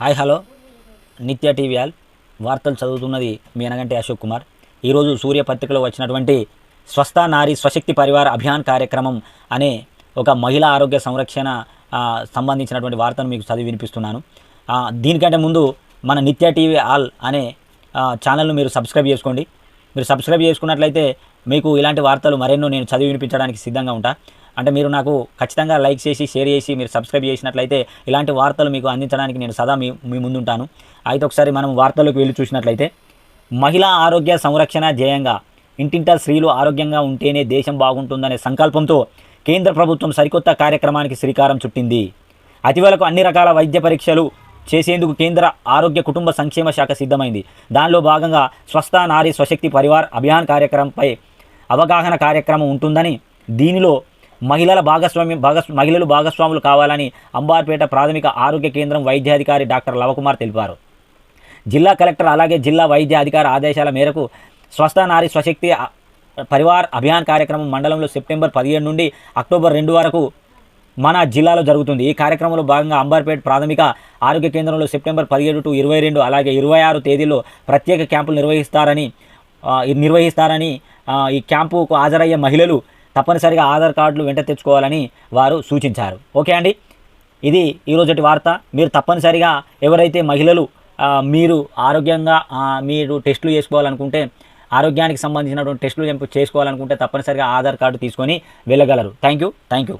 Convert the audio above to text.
Hi hello. Nithya TV all. వార్తలు చదువుతున్నది మీ అనగంటి అశోక్ కుమార్. ఈరోజు సూర్య పత్రికలో వచ్చినటువంటి స్వస్థ నారీ స్వశక్తి పరివార అభియాన్ కార్యక్రమం అనే ఒక మహిళా ఆరోగ్య సంరక్షణ సంబంధించినటువంటి వార్తను మీకు చదివి వినిపిస్తున్నాను. దీనికంటే ముందు మన నిత్య టీవీ ఆల్ అనే ఛానల్ను మీరు సబ్స్క్రైబ్ చేసుకోండి. మీరు సబ్స్క్రైబ్ చేసుకున్నట్లయితే మీకు ఇలాంటి వార్తలు మరెన్నో నేను చదివి వినిపించడానికి సిద్ధంగా ఉంటా. అంటే మీరు నాకు ఖచ్చితంగా లైక్ చేసి షేర్ చేసి మీరు సబ్స్క్రైబ్ చేసినట్లయితే ఇలాంటి వార్తలు మీకు అందించడానికి నేను సదా మీ మీ ముందుంటాను. అయితే ఒకసారి మనం వార్తల్లోకి వెళ్ళి చూసినట్లయితే మహిళా ఆరోగ్య సంరక్షణ ధ్యేయంగా ఇంటింటా స్త్రీలు ఆరోగ్యంగా ఉంటేనే దేశం బాగుంటుందనే సంకల్పంతో కేంద్ర ప్రభుత్వం సరికొత్త కార్యక్రమానికి శ్రీకారం చుట్టింది. అతివలకు అన్ని రకాల వైద్య పరీక్షలు చేసేందుకు కేంద్ర ఆరోగ్య కుటుంబ సంక్షేమ శాఖ సిద్ధమైంది. దానిలో భాగంగా స్వస్థ నారీ స్వశక్తి పరివార్ అభియాన్ కార్యక్రమంపై అవగాహన కార్యక్రమం ఉంటుందని దీనిలో మహిళల భాగస్వామ్యం భాగస్ మహిళలు భాగస్వాములు కావాలని అంబార్పేట ప్రాథమిక ఆరోగ్య కేంద్రం వైద్యాధికారి డాక్టర్ లవకుమార్ తెలిపారు. జిల్లా కలెక్టర్ అలాగే జిల్లా వైద్య అధికార ఆదేశాల మేరకు స్వస్థ నారీ స్వశక్తి పరివార్ అభియాన్ కార్యక్రమం మండలంలో సెప్టెంబర్ పదిహేను నుండి అక్టోబర్ రెండు వరకు మన జిల్లాలో జరుగుతుంది. ఈ కార్యక్రమంలో భాగంగా అంబర్పేట్ ప్రాథమిక ఆరోగ్య కేంద్రంలో సెప్టెంబర్ పదిహేడు టు ఇరవై రెండు అలాగే ఇరవై ఆరు తేదీల్లో ప్రత్యేక క్యాంపులు నిర్వహిస్తారని నిర్వహిస్తారని ఈ క్యాంపుకు హాజరయ్యే మహిళలు తప్పనిసరిగా ఆధార్ కార్డులు వెంట తెచ్చుకోవాలని వారు సూచించారు. ఓకే అండి? ఇది ఈరోజటి వార్త. మీరు తప్పనిసరిగా ఎవరైతే మహిళలు మీరు ఆరోగ్యంగా మీరు టెస్టులు చేసుకోవాలనుకుంటే ఆరోగ్యానికి సంబంధించినటువంటి టెస్టులు చేసుకోవాలనుకుంటే తప్పనిసరిగా ఆధార్ కార్డు తీసుకొని వెళ్ళగలరు. Thank you thank you